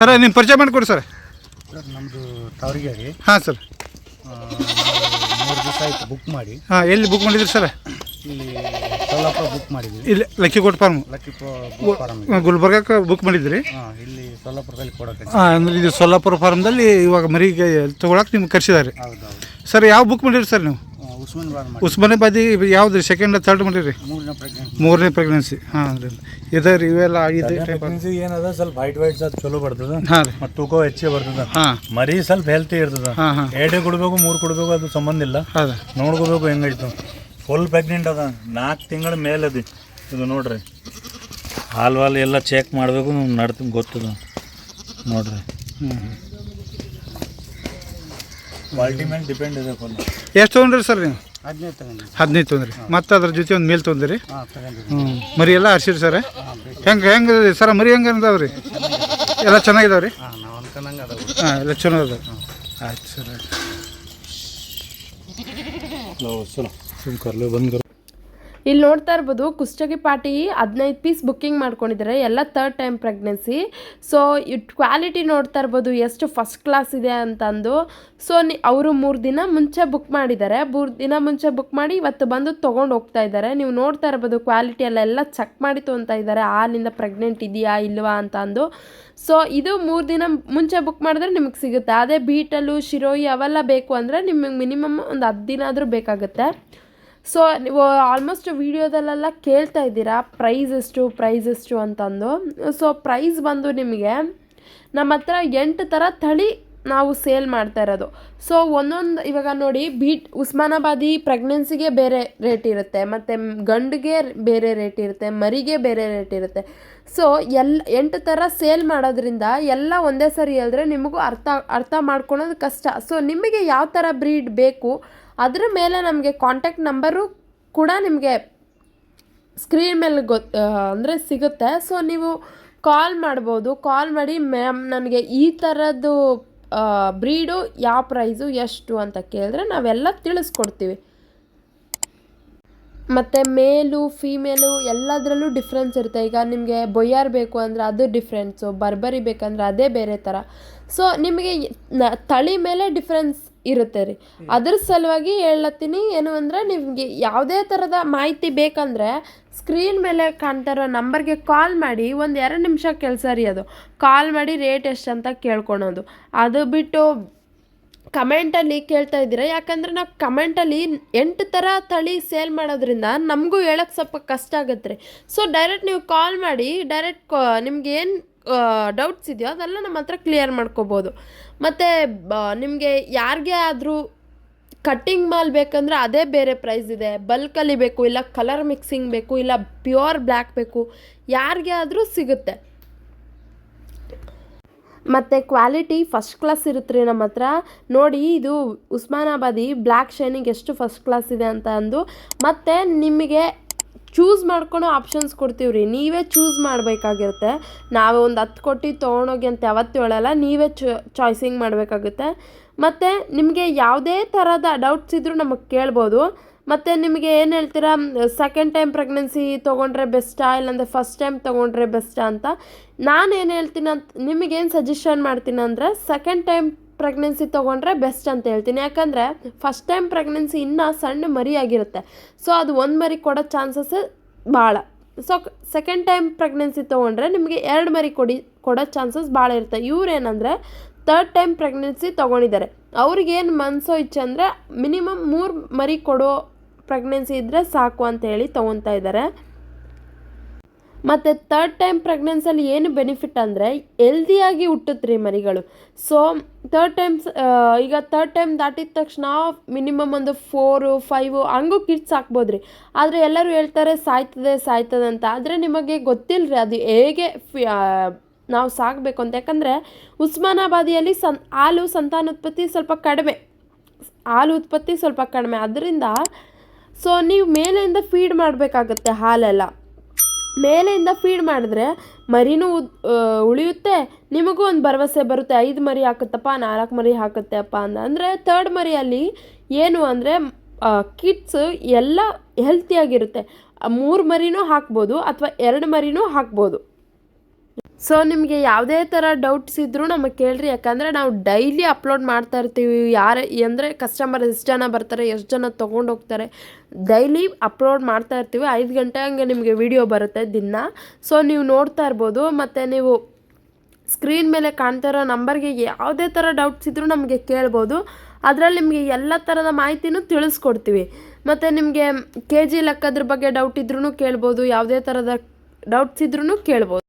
Sir ನಿಮ್ಮ ಪರಿಚಯ ಮಾಡಿಕೊಡಿ ಸರ್. ಸರ್ ನಮ್ಮದು ತವರಿಗೆ ಹಾಂ ಸರ್. ಮೂರು ದಿವಸ ಆಯಿತು ಬುಕ್ ಮಾಡಿ. ಹಾಂ ಎಲ್ಲಿ ಬುಕ್ ಮಾಡಿದ್ರಿ ಸರ್? ಇಲ್ಲಿ ಸೋಲಾಪುರ ಬುಕ್ ಮಾಡಿದ್ವಿ. ಇಲ್ಲಿ lucky goat farm lucky farm ಗುಲ್ಬರ್ಗಕ್ಕೆ book ಮಾಡಿದ್ರಿ? ಹಾಂ ಇಲ್ಲಿ ಸೋಲಾಪುರದಲ್ಲಿ ಕೊಡೋಕೆ ಹಾಂ ಅಂದ್ರೆ ಇದು ಸೊಲ್ಲಾಪುರ ಫಾರ್ಮ್ದಲ್ಲಿ ಇವಾಗ ಮರಿಗೆ ತೊಗೊಳಕ್ಕೆ ನಿಮ್ಗೆ ಕರ್ಸಿದ್ದಾರೆ ಸರ್ ಯಾವ ಬುಕ್ ಮಾಡಿರಿ ಸರ್ ನೀವು? ಉಸ್ಮಾನಾಬಾದಿ ಯಾವ್ದು ಸೆಕೆಂಡ್ ಥರ್ಡ್ ಮಾಡಿರಿ? ಮೂರನೇ ಮೂರನೇ ಪ್ರೆಗ್ನೆನ್ಸಿ ಹಾಂ ರೀ ಇದೆ ರೀ ಇವೆಲ್ಲ ಇದು ಪ್ರೆಗ್ನೆನ್ಸಿ ಏನದ? ಸ್ವಲ್ಪ ವೈಟ್ ವೈಟ್ ಸ್ವಲ್ಪ ಚಲೋ ಬರ್ತದ. ಹಾಂ ರೀ ಮತ್ತು ತೂಕ ಹೆಚ್ಚೆ ಬರ್ತದ. ಹಾಂ. ಮರಿ ಸ್ವಲ್ಪ ಹೆಲ್ತಿ ಇರ್ತದ. ಹಾಂ ಹಾಂ. ಎರಡೇ ಕೊಡ್ಬೇಕು ಮೂರು ಕೊಡಬೇಕು ಅದು ಸಂಬಂಧ ಇಲ್ಲ. ನೋಡ್ಕೋಬೇಕು ಹೆಂಗೈತು. ಫುಲ್ ಪ್ರೆಗ್ನೆಂಟ್ ಅದ. ನಾಲ್ಕು ತಿಂಗಳ ಮೇಲೆ ಅದಿ. ಇದು ನೋಡ್ರಿ. ಹಾಲು ಹಾಲು ಎಲ್ಲ ಚೆಕ್ ಮಾಡಬೇಕು ನಡ್ತೀನಿ ಗೊತ್ತದ. ನೋಡ್ರಿ. ಹ್ಞೂ ಕ್ವಾಲಿಟಿ ಮೇಲೆ ಡಿಪೆಂಡ್ ಇದೆ ಫುಲ್ ಎಷ್ಟು ತೊಗೊಂಡ್ರಿ ಸರ್ ನೀವು? ಹದಿನೈದು ಹದಿನೈದು ತೊಗೊಂಡ್ರಿ. ಮತ್ತೆ ಅದ್ರ ಜೊತೆ ಒಂದು ಮೇಲ್ ತೊಗೊಂಡ್ರಿ? ಹಾಂ ತಗೊಂಡಿದ್ವಿ. ಹ್ಞೂ ಮರಿ ಎಲ್ಲ ಹರ್ಸಿರಿ ಸರ್. ಹೆಂಗ ಹೆಂಗ ಸರ್? ಮರಿ ಹೆಂಗೆ ಅದಾವೆ ರೀ ಎಲ್ಲ ಚೆನ್ನಾಗಿದಾವೆ ರೀ ಹಾಂ ನಾವು ಅನ್ಕೊಂಡಂಗೆ ಅದಾವೆ. ಹಾಂ ಎಲ್ಲ ಚಲೋ ಅದ ಆಯ್ತು ಸರ್ ಆಯ್ತು. ಚಲೋ ಸುಮ್ ಕರ್ಲು. ಇಲ್ಲಿ ನೋಡ್ತಾ ಇರ್ಬೋದು, ಕುಷ್ಟಗಿ ಪಾಟಿ ಹದಿನೈದು ಪೀಸ್ ಬುಕ್ಕಿಂಗ್ ಮಾಡ್ಕೊಂಡಿದ್ದಾರೆ, ಎಲ್ಲ third time pregnancy so it quality ನೋಡ್ತಾ ಇರ್ಬೋದು, ಎಷ್ಟು ಫಸ್ಟ್ ಕ್ಲಾಸ್ ಇದೆ ಅಂತಂದು. ಸೊ ಅವರು ಮೂರು ದಿನ ಮುಂಚೆ ಬುಕ್ ಮಾಡಿದ್ದಾರೆ. ಮೂರು ದಿನ ಮುಂಚೆ ಬುಕ್ ಮಾಡಿ ಇವತ್ತು ಬಂದು ತೊಗೊಂಡು ಹೋಗ್ತಾ ಇದ್ದಾರೆ. ನೀವು ನೋಡ್ತಾ ಇರ್ಬೋದು ಕ್ವಾಲಿಟಿ ಎಲ್ಲ ಎಲ್ಲ ಚೆಕ್ ಮಾಡಿ ತೊಗೊತಾ ಇದ್ದಾರೆ. ಹಾಲಿಂದ ಪ್ರೆಗ್ನೆಂಟ್ ಇದೆಯಾ, ಇಲ್ವಾ ಅಂತ ಅಂದು ಸೊ ಇದು ಮೂರು ದಿನ ಮುಂಚೆ ಬುಕ್ ಮಾಡಿದ್ರೆ ನಿಮಗೆ ಸಿಗುತ್ತೆ. ಅದೇ ಬೀಟಲು ಶಿರೋಯಿ ಅವೆಲ್ಲ ಬೇಕು ಅಂದರೆ ನಿಮಗೆ ಮಿನಿಮಮ್ ಒಂದು ಹತ್ತು ದಿನ ಆದರೂ ಬೇಕಾಗುತ್ತೆ. ಸೊ ನೀವು ಆಲ್ಮೋಸ್ಟ್ ವೀಡಿಯೋದಲ್ಲೆಲ್ಲ ಕೇಳ್ತಾ ಇದ್ದೀರಾ ಪ್ರೈಸ್ ಎಷ್ಟು ಪ್ರೈಸ್ ಎಷ್ಟು ಅಂತಂದು. ಸೊ ಪ್ರೈಸ್ ಬಂದು ನಿಮಗೆ ನಮ್ಮ ಹತ್ರ ಎಂಟು ಥರ ತಳಿ ನಾವು ಸೇಲ್ ಮಾಡ್ತಾ ಇರೋದು. ಸೊ ಒಂದೊಂದು, ಇವಾಗ ನೋಡಿ, ಬೀಟ್, ಉಸ್ಮಾನಾಬಾದಿ ಪ್ರೆಗ್ನೆನ್ಸಿಗೆ ಬೇರೆ ರೇಟ್ ಇರುತ್ತೆ, ಮತ್ತು ಗಂಡಿಗೆ ಬೇರೆ ರೇಟ್ ಇರುತ್ತೆ, ಮರಿಗೆ ಬೇರೆ ರೇಟ್ ಇರುತ್ತೆ. ಸೊ ಎಲ್ಲ ಎಂಟು ಥರ ಸೇಲ್ ಮಾಡೋದ್ರಿಂದ ಎಲ್ಲ ಒಂದೇ ಸರಿ ಹೇಳಿದ್ರೆ ನಿಮಗೂ ಅರ್ಥ ಅರ್ಥ ಮಾಡ್ಕೊಳೋದು ಕಷ್ಟ. ಸೊ ನಿಮಗೆ ಯಾವ ಥರ ಬ್ರೀಡ್ ಬೇಕು ಅದ್ರ ಮೇಲೆ ನಮಗೆ ಕಾಂಟ್ಯಾಕ್ಟ್ ನಂಬರು ಕೂಡ ನಿಮಗೆ ಸ್ಕ್ರೀನ್ ಮೇಲೆ ಗೊತ್ತು ಅಂದರೆ ಸಿಗುತ್ತೆ. ಸೊ ನೀವು ಕಾಲ್ ಮಾಡ್ಬೋದು. ಕಾಲ್ ಮಾಡಿ ಮ್ಯಾಮ್ ನನಗೆ ಈ ಥರದ್ದು ಬ್ರೀಡು ಯಾವ ಪ್ರೈಸು ಎಷ್ಟು ಅಂತ ಕೇಳಿದ್ರೆ ನಾವೆಲ್ಲ ತಿಳಿಸ್ಕೊಡ್ತೀವಿ. ಮತ್ತು ಮೇಲು ಫೀಮೇಲು ಎಲ್ಲದರಲ್ಲೂ ಡಿಫ್ರೆನ್ಸ್ ಇರುತ್ತೆ. ಈಗ ನಿಮಗೆ ಬೊಯ್ಯಾರ್ ಬೇಕು ಅಂದರೆ ಅದು ಡಿಫ್ರೆನ್ಸು ಬರ್ಬರಿ ಬೇಕಂದ್ರೆ ಅದೇ ಬೇರೆ ಥರ ಸೊ ನಿಮಗೆ ತಳಿ ಮೇಲೆ ಡಿಫ್ರೆನ್ಸ್ ಇರುತ್ತೆ ರೀ. ಅದ್ರ ಸಲುವಾಗಿ ಹೇಳತ್ತೀನಿ ಏನು ಅಂದರೆ ನಿಮಗೆ ಯಾವುದೇ ಥರದ ಮಾಹಿತಿ ಬೇಕಂದ್ರೆ ಸ್ಕ್ರೀನ್ ಮೇಲೆ ಕಾಣ್ತಾ ಇರೋ ನಂಬರ್ಗೆ ಕಾಲ್ ಮಾಡಿ ಒಂದು ಎರಡು ನಿಮಿಷ ಕೆಲಸ ರೀ ಅದು. ಕಾಲ್ ಮಾಡಿ ರೇಟ್ ಎಷ್ಟು ಅಂತ ಕೇಳ್ಕೊಳೋದು. ಅದು ಬಿಟ್ಟು ಕಮೆಂಟಲ್ಲಿ ಕೇಳ್ತಾ ಇದ್ದೀರಾ? ಯಾಕಂದರೆ ನಾವು ಕಮೆಂಟಲ್ಲಿ ಎಂಟು ಥರ ತಳಿ ಸೇಲ್ ಮಾಡೋದ್ರಿಂದ ನಮಗೂ ಹೇಳೋಕ್ಕೆ ಸ್ವಲ್ಪ ಕಷ್ಟ ಆಗುತ್ತೆ ರೀ. ಸೊ ಡೈರೆಕ್ಟ್ ನೀವು ಕಾಲ್ ಮಾಡಿ ಡೈರೆಕ್ಟ್ ನಿಮ್ಗೆ ಏನು ಡೌಟ್ಸ್ ಇದೆಯೋ ಅದೆಲ್ಲ ನಮ್ಮ ಹತ್ರ ಕ್ಲಿಯರ್ ಮಾಡ್ಕೋಬೋದು. ಮತ್ತು ನಿಮಗೆ ಯಾರಿಗೆ ಆದರೂ ಕಟ್ಟಿಂಗ್ ಮಾಲ್ ಬೇಕಂದರೆ ಅದೇ ಬೇರೆ ಪ್ರೈಸ್ ಇದೆ. ಬಲ್ಕಲ್ಲಿ ಬೇಕು, ಇಲ್ಲ ಕಲರ್ ಮಿಕ್ಸಿಂಗ್ ಬೇಕು, ಇಲ್ಲ ಪ್ಯೂರ್ ಬ್ಲ್ಯಾಕ್ ಬೇಕು, ಯಾರಿಗೆ ಆದರೂ ಸಿಗುತ್ತೆ. ಮತ್ತು ಕ್ವಾಲಿಟಿ ಫಸ್ಟ್ ಕ್ಲಾಸ್ ಇರುತ್ತೆ ರೀ ನಮ್ಮ ಹತ್ರ. ನೋಡಿ, ಇದು ಉಸ್ಮಾನಾಬಾದಿ ಬ್ಲ್ಯಾಕ್ ಶೈನಿಂಗ್ ಎಷ್ಟು ಫಸ್ಟ್ ಕ್ಲಾಸ್ ಇದೆ ಅಂತ ಅಂದು. ಮತ್ತು ನಿಮಗೆ ಚೂಸ್ ಮಾಡ್ಕೊಳೋ ಆಪ್ಷನ್ಸ್ ಕೊಡ್ತೀವಿ ರೀ ನೀವೇ ಚೂಸ್ ಮಾಡಬೇಕಾಗಿರುತ್ತೆ. ನಾವೇ ಒಂದು ಹತ್ತು ಕೊಟ್ಟು ತೊಗೊಂಡೋಗಿ ಅಂತ ಯಾವತ್ತು ಹೇಳಲ್ಲ. ನೀವೇ ಚಾಯ್ಸಿಂಗ್ ಮಾಡಬೇಕಾಗುತ್ತೆ. ಮತ್ತು ನಿಮಗೆ ಯಾವುದೇ ಥರದ ಡೌಟ್ಸ್ ಇದ್ದರೂ ನಮಗೆ ಕೇಳ್ಬೋದು. ಮತ್ತು ನಿಮಗೆ ಏನು ಹೇಳ್ತೀರಾ ಸೆಕೆಂಡ್ ಟೈಮ್ ಪ್ರೆಗ್ನೆನ್ಸಿ ತೊಗೊಂಡ್ರೆ ಬೆಸ್ಟಾ ಇಲ್ಲಾಂದರೆ ಫಸ್ಟ್ ಟೈಮ್ ತೊಗೊಂಡ್ರೆ ಬೆಸ್ಟಾ ಅಂತ. ನಾನು ಏನು ಹೇಳ್ತೀನಿ ಅಂತ ನಿಮಗೇನು ಸಜೆಷನ್ ಮಾಡ್ತೀನಿ ಅಂದರೆ ಸೆಕೆಂಡ್ ಟೈಮ್ ಪ್ರೆಗ್ನೆನ್ಸಿ ತೊಗೊಂಡ್ರೆ ಬೆಸ್ಟ್ ಅಂತ ಹೇಳ್ತೀನಿ. ಯಾಕಂದರೆ ಫಸ್ಟ್ ಟೈಮ್ ಪ್ರೆಗ್ನೆನ್ಸಿ ಇನ್ನೂ ಸಣ್ಣ ಮರಿ ಆಗಿರುತ್ತೆ. ಸೊ ಅದು ಒಂದು ಮರಿ ಕೊಡೋ ಚಾನ್ಸಸ್ ಭಾಳ ಸೊ ಸೆಕೆಂಡ್ ಟೈಮ್ ಪ್ರೆಗ್ನೆನ್ಸಿ ತೊಗೊಂಡ್ರೆ ನಿಮಗೆ ಎರಡು ಮರಿ ಕೊಡಿ, ಕೊಡೋ ಚಾನ್ಸಸ್ ಭಾಳ ಇರುತ್ತೆ. ಇವ್ರೇನಂದರೆ ತರ್ಡ್ ಟೈಮ್ ಪ್ರೆಗ್ನೆನ್ಸಿ ತೊಗೊಂಡಿದ್ದಾರೆ. ಅವ್ರಿಗೇನು ಮನಸ್ಸೋ ಇಚ್ಛೆ ಅಂದರೆ ಮಿನಿಮಮ್ ಮೂರು ಮರಿ ಕೊಡೋ ಪ್ರೆಗ್ನೆನ್ಸಿ ಇದ್ದರೆ ಸಾಕು ಅಂತ ಹೇಳಿ ತೊಗೊತಾ ಇದ್ದಾರೆ. ಮತ್ತು ಥರ್ಡ್ ಟೈಮ್ ಪ್ರೆಗ್ನೆನ್ಸಲ್ಲಿ ಏನು ಬೆನಿಫಿಟ್ ಅಂದರೆ ಎಲ್ದಿಯಾಗಿ ಹುಟ್ಟುತ್ತೆ ಮರಿಗಳು. ಸೊ ಥರ್ಡ್ ಟೈಮ್ಸ್ ಈಗ ಥರ್ಡ್ ಟೈಮ್ ದಾಟಿದ ತಕ್ಷಣ ಮಿನಿಮಮ್ ಒಂದು ಫೋರು ಫೈವು ಹಂಗೂ ಕಿಡ್ಸ್ ಹಾಕ್ಬೋದು ರೀ ಆದರೆ ಎಲ್ಲರೂ ಹೇಳ್ತಾರೆ ಸಾಯ್ತದೆ ಸಾಯ್ತದೆ ಅಂತ. ಆದರೆ ನಿಮಗೆ ಗೊತ್ತಿಲ್ಲ ರೀ ಅದು ಹೇಗೆ ನಾವು ಸಾಕಬೇಕು ಅಂತ. ಯಾಕಂದರೆ ಉಸ್ಮಾನಾಬಾದಿಯಲ್ಲಿ ಸನ್ ಹಾಲು ಸಂತಾನೋತ್ಪತ್ತಿ ಸ್ವಲ್ಪ ಕಡಿಮೆ. ಹಾಲು ಉತ್ಪತ್ತಿ ಸ್ವಲ್ಪ ಕಡಿಮೆ. ಅದರಿಂದ ಸೊ ನೀವು ಮೇಲೆಯಿಂದ ಫೀಡ್ ಮಾಡಬೇಕಾಗತ್ತೆ ಹಾಲೆಲ್ಲ. ಮೇಲೆಯಿಂದ ಫೀಡ್ ಮಾಡಿದ್ರೆ ಮರಿನೂ ಉಳಿಯುತ್ತೆ. ನಿಮಗೂ ಒಂದು ಭರವಸೆ ಬರುತ್ತೆ. ಐದು ಮರಿ ಹಾಕುತ್ತಪ್ಪ, ನಾಲ್ಕು ಮರಿ ಹಾಕುತ್ತೆ ಅಪ್ಪ ಅಂದ ಅಂದರೆ ತರ್ಡ್ ಮರಿಯಲ್ಲಿ ಏನು ಅಂದರೆ ಕಿಡ್ಸ್ ಎಲ್ಲ ಹೆಲ್ತಿಯಾಗಿರುತ್ತೆ ಮೂರು ಮರಿನೂ ಹಾಕ್ಬೋದು ಅಥವಾ ಎರಡು ಮರಿನೂ ಹಾಕ್ಬೋದು. ಸೊ ನಿಮಗೆ ಯಾವುದೇ ಥರ ಡೌಟ್ಸ್ ಇದ್ದರೂ ನಮಗೆ ಕೇಳ್ರಿ. ಯಾಕಂದರೆ ನಾವು ಡೈಲಿ ಅಪ್ಲೋಡ್ ಮಾಡ್ತಾ ಇರ್ತೀವಿ. ಯಾರು ಅಂದರೆ ಕಸ್ಟಮರ್ ಎಷ್ಟು ಜನ ಬರ್ತಾರೆ, ಎಷ್ಟು ಜನ ತೊಗೊಂಡು ಹೋಗ್ತಾರೆ. ಡೈಲಿ ಅಪ್ಲೋಡ್ ಮಾಡ್ತಾ ಇರ್ತೀವಿ. ಐದು ಗಂಟೆ ಹಂಗೆ ನಿಮಗೆ ವಿಡಿಯೋ ಬರುತ್ತೆ ದಿನ. ಸೊ ನೀವು ನೋಡ್ತಾ ಇರ್ಬೋದು. ಮತ್ತು ನೀವು ಸ್ಕ್ರೀನ್ ಮೇಲೆ ಕಾಣ್ತಾ ಇರೋ ನಂಬರ್ಗೆ ಯಾವುದೇ ಥರ ಡೌಟ್ಸ್ ಇದ್ದರೂ ನಮಗೆ ಕೇಳ್ಬೋದು. ಅದರಲ್ಲಿ ನಿಮಗೆ ಎಲ್ಲ ಥರದ ಮಾಹಿತಿನೂ ತಿಳಿಸ್ಕೊಡ್ತೀವಿ. ಮತ್ತು ನಿಮಗೆ ಕೆ ಜಿ ಲೆಕ್ಕದ್ರ ಬಗ್ಗೆ ಡೌಟ್ ಇದ್ರೂ ಕೇಳ್ಬೋದು. ಯಾವುದೇ ಥರದ ಡೌಟ್ಸ್ ಇದ್ರೂ ಕೇಳ್ಬೋದು.